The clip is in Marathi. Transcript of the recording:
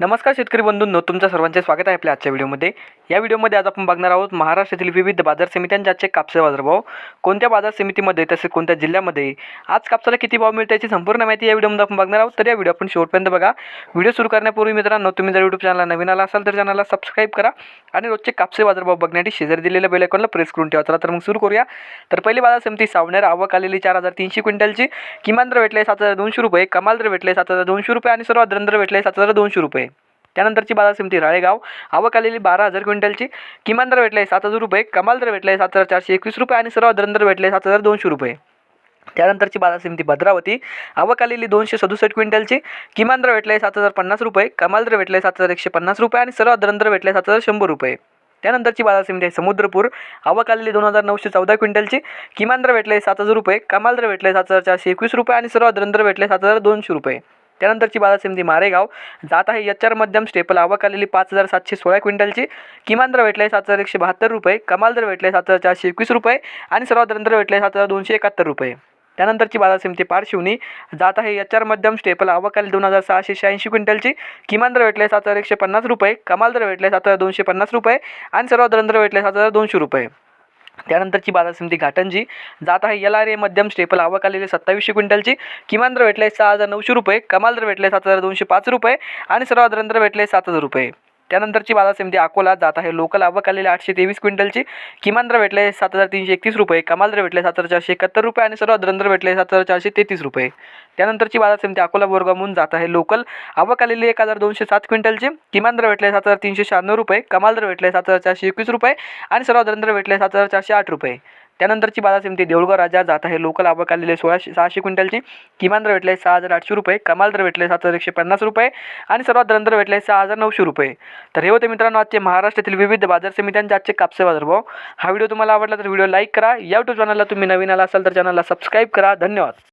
नमस्कार शेतकरी बंधूंनो तुमचं सर्वांचे स्वागत आहे आपल्या आजच्या व्हिडिओमध्ये. या व्हिडिओमध्ये आज आपण बघणार आहोत महाराष्ट्रातील विविध बाजार समित्यांचे आजचे कापसा बाजारभाव. कोणत्या बाजार समितीमध्ये तसेच कोणत्या जिल्ह्यामध्ये? आज कापसाला किती भाव मिळतो याची संपूर्ण माहिती या व्हिडिओमध्ये आपण बघणार आहोत. तर या व्हिडिओ आपण शेवटपर्यंत बघा. व्हिडिओ सुरू करण्यापूर्वी मित्रांनो तुम्ही जर यूट्यूब चॅनलला नवीन आला असाल तर चॅनलला सबस्क्राईब करा आणि रोजचे कापसे बाजारभाव बघण्यासाठी शेजारी दिलेल्या बेलायकॉनला प्रेस करून ठेवा. चला तर मग सुरू करूया. तर पहिली बाजार समिती सावनेर. आवक आलेली चार हजार तीनशे क्विंटलची. किमान दर भेटले सात हजार दोनशे रुपये. कमाल दर भेटले सात हजार दोनशे रुपये आणि सर्वात दर भेटले सात हजार दोनशे रुपये. त्यानंतरची बाजार समिती राळेगाव. आवक आलेली बारा हजार क्विंटलची. किमान दर भेटले सात हजार रुपये. कमाल दर भेटले सात हजार चारशे एकवीस रुपये आणि सर्व दर भेटले सात हजार दोनशे रुपये. त्यानंतरची बाजार समिती भद्रावती. आवक आलेली दोनशे सदुसष्ट क्विंटलची. किमान दर आहे सात हजार पन्नास रुपये. कमाल दर भेटले सात हजार एकशे पन्नास रुपये आणि सर्व दर भेटले सात हजार शंभर रुपये. त्यानंतरची बाजार समिती आहे समुद्रपूर. आवक आलेली दोन हजार नऊशे चौदा क्विंटलची. किमान दर भेटले सात हजार रुपये. कमाल दर भेटले सात हजार चारशे एकवीस रुपये आणि सर्व दर भेटले सात हजार दोनशे रुपये. त्यानंतरची बाजार समिती मारेगाव. जात आहे एच आर मध्यम स्टेपल. आवक आलेली पाच हजार सातशे सोळा क्विंटलची. किमान दर भेटले सात हजार एकशे बहात्तर रुपये. कमाल दर भेटले सात हजार चारशे एकवीस रुपये. आणि सर्वात दर भेटले सात हजार दोनशे एकाहत्तर रुपये. त्यानंतरची बाजार समिती पारशिवनी जात आहे एच आर मध्यम स्टेपल. आवक आली दोन हजार सहाशे शहाऐंशी क्विंटलची. किमान दर भेटले सात हजार एकशे पन्नास रुपये. कमाल दर भेटले सात हजार दोनशे पन्नास रुपये. आणि सर्वात दर भेटले सात हजार दोनशे रुपये. त्यानंतरची बाजार समिती घाटंजी. जात आहे एल आर ए मध्यम स्टेपल आवक आलेली सत्तावीसशे क्विंटलची. किमान दर भेटले सहा हजार नऊशे रुपये कमाल दर भेटले सात हजार दोनशे पाच रुपये आणि सर्वात दर भेटले सात हजार रुपये. त्यानंतरची बाजार समिती अकोला जात आहे. लोकल आवक आलेली आठशे तेवीस क्विंटलची. किमान दर भेटले सात हजार तीनशे एकतीस रुपये. कमाल दर भेटले सात हजार चारशे एकाहत्तर रुपये आणि सर्वात दर भेटले सात हजार चारशे तेहतीस रुपये. त्यानंतरची बाजार समिती अकोला बोरगामून जात आहे. लोकल आवक आलेली एक हजार दोनशे सात क्विंटलची. किमान दर भेटले सात हजार तीनशे शहाण्णव रुपये. कमाल दर भेटले सात हजार चारशे एकवीस रुपये आणि सर्वात दर भेटले सात हजार चारशे आठ रुपये. त्यानंतरची बाजार समिती देऊळगाव राजा जात आहे. लोकल आवक आलेले सोळाशे सहाशे क्विंटलची. किमान दर भेटले सहा हजार आठशे रुपये. कमाल दर भेटले सात हजार एकशे पन्नास रुपये. आणि सर्वात दर भेटले सहा हजार नऊशे रुपये. तर हे होते मित्रांनो आजचे महाराष्ट्रातील विविध बाजार समित्यांचे आजचे कापसे बाजारभाव हा व्हिडिओ तुम्हाला आवडला तर व्हिडिओ लाईक करा. या यूट्यूब चॅनलला तुम्ही नवीन आला असाल तर चॅनलला सबस्क्राईब करा. धन्यवाद.